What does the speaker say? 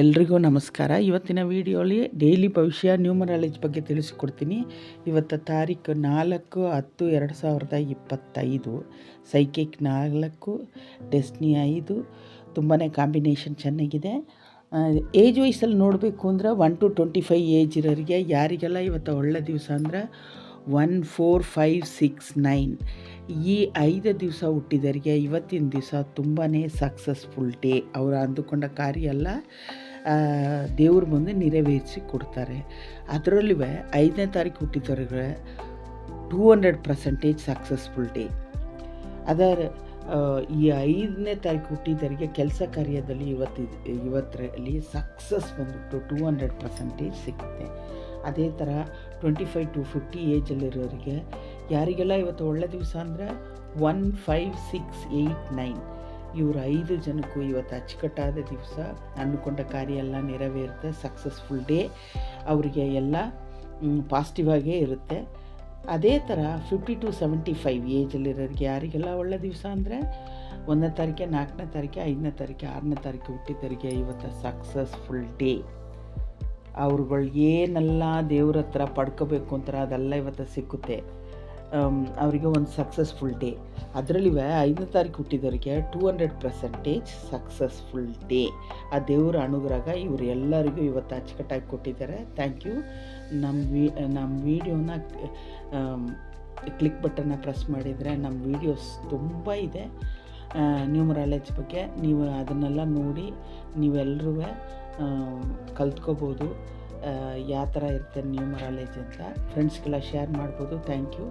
ಎಲ್ರಿಗೂ ನಮಸ್ಕಾರ. ಇವತ್ತಿನ ವಿಡಿಯೋಲಿ ಡೈಲಿ ಭವಿಷ್ಯ ನ್ಯೂಮರಾಲಜಿ ಬಗ್ಗೆ ತಿಳಿಸಿಕೊಡ್ತೀನಿ. ಇವತ್ತು ತಾರೀಕು ನಾಲ್ಕು ಹತ್ತು ಎರಡು ಸಾವಿರದ ಇಪ್ಪತ್ತೈದು ಸೈಕಿಕ್ ನಾಲ್ಕು ಡೆಸ್ನಿ ಐದು ತುಂಬಾ ಕಾಂಬಿನೇಷನ್ ಚೆನ್ನಾಗಿದೆ. ಏಜ್ ವಯಸ್ಸಲ್ಲಿ ನೋಡಬೇಕು ಅಂದ್ರೆ one to twenty five age ಇರೋರಿಗೆ ಯಾರಿಗೆಲ್ಲ ಇವತ್ತು ಒಳ್ಳೆ ದಿವಸ ಅಂದ್ರೆ one four five six nine ಈ ಐದು ದಿವಸ ಹುಟ್ಟಿದವರಿಗೆ ಇವತ್ತಿನ ದಿವಸ ತುಂಬಾ ಸಕ್ಸಸ್ಫುಲ್ ಡೇ ಅವರು ಅಂದುಕೊಂಡ ಕಾರ್ಯ ಎಲ್ಲ ದೇವ್ರ ಮುಂದೆ ನೆರವೇರಿಸಿ ಕೊಡ್ತಾರೆ. ಅದರಲ್ಲೂ ಐದನೇ ತಾರೀಕು ಹುಟ್ಟಿದವರಿಗೆ two hundred percentage successful day ಅದರ ಈ ಐದನೇ ತಾರೀಕು ಹುಟ್ಟಿದವರಿಗೆ ಕೆಲಸ ಕಾರ್ಯದಲ್ಲಿ ಇವತ್ತು, ಇವತ್ತರಲ್ಲಿ ಸಕ್ಸಸ್ ಬಂದುಬಿಟ್ಟು ಟೂ ಹಂಡ್ರೆಡ್ ಪರ್ಸೆಂಟೇಜ್ ಸಿಗುತ್ತೆ. ಅದೇ ಥರ ಟ್ವೆಂಟಿ ಫೈವ್ ಟು ಫಿಫ್ಟಿ ಏಜಲ್ಲಿರೋರಿಗೆ ಯಾರಿಗೆಲ್ಲ ಇವತ್ತು ಒಳ್ಳೆ ದಿವಸ ಅಂದರೆ one five six eight nine ಇವರು ಐದು ಜನಕ್ಕೂ ಇವತ್ತು ಅಚ್ಚುಕಟ್ಟಾದ ದಿವಸ ಅಂದುಕೊಂಡ ಕಾರ್ಯ ಎಲ್ಲ ನೆರವೇರುತ್ತೆ ಸಕ್ಸಸ್ಫುಲ್ ಡೇ ಅವರಿಗೆ ಎಲ್ಲ ಪಾಸಿಟಿವ್ ಆಗೇ ಇರುತ್ತೆ. ಅದೇ ಥರ ಫಿಫ್ಟಿ ಟು ಸೆವೆಂಟಿ ಫೈವ್ ಏಜಲ್ಲಿರೋರಿಗೆ ಯಾರಿಗೆಲ್ಲ ಒಳ್ಳೆ ದಿವಸ ಅಂದರೆ ಒಂದನೇ ತಾರೀಕೆ ನಾಲ್ಕನೇ ತಾರೀಕೆ ಐದನೇ ತಾರೀಕೆ ಆರನೇ ತಾರೀಕು ಹುಟ್ಟಿದವರಿಗೆ ಇವತ್ತು ಸಕ್ಸಸ್ಫುಲ್ ಡೇ ಅವ್ರುಗಳು ಏನೆಲ್ಲ ದೇವ್ರ ಹತ್ರ ಪಡ್ಕೋಬೇಕು ಅಂತಾರೆ ಅದೆಲ್ಲ ಇವತ್ತು ಸಿಕ್ಕುತ್ತೆ. ಅವರಿಗೆ ಒಂದು ಸಕ್ಸಸ್ಫುಲ್ ಡೇ ಅದರಲ್ಲಿ ಐದನೇ ತಾರೀಕು ಹುಟ್ಟಿದವರಿಗೆ two hundred percentage successful day ಆ ದೇವರ ಅನುಗ್ರಹ ಇವರು ಎಲ್ಲರಿಗೂ ಇವತ್ತು ಅಚ್ಚುಕಟ್ಟಾಗಿ ಕೊಟ್ಟಿದ್ದಾರೆ. ಥ್ಯಾಂಕ್ ಯು ನಮ್ಮ ವಿ ನಮ್ಮ ವೀಡಿಯೋನ ಕ್ಲಿಕ್ ಬಟನ್ನ ಪ್ರೆಸ್ ಮಾಡಿದರೆ ನಮ್ಮ ವೀಡಿಯೋಸ್ ತುಂಬ ಇದೆ. ನ್ಯೂಮರಾಲಜಿ ಬಗ್ಗೆ ನೀವು ಅದನ್ನೆಲ್ಲ ನೋಡಿ ನೀವೆಲ್ಲರೂ ಕಲ್ತ್ಕೋಬೋದು. ಯಾವ ಥರ ಇರುತ್ತೆ ನ್ಯೂಮರಾಲಜಿ ಅಂತ. ಫ್ರೆಂಡ್ಸ್ಗೆಲ್ಲ ಶೇರ್ ಮಾಡ್ಬೋದು. Thank you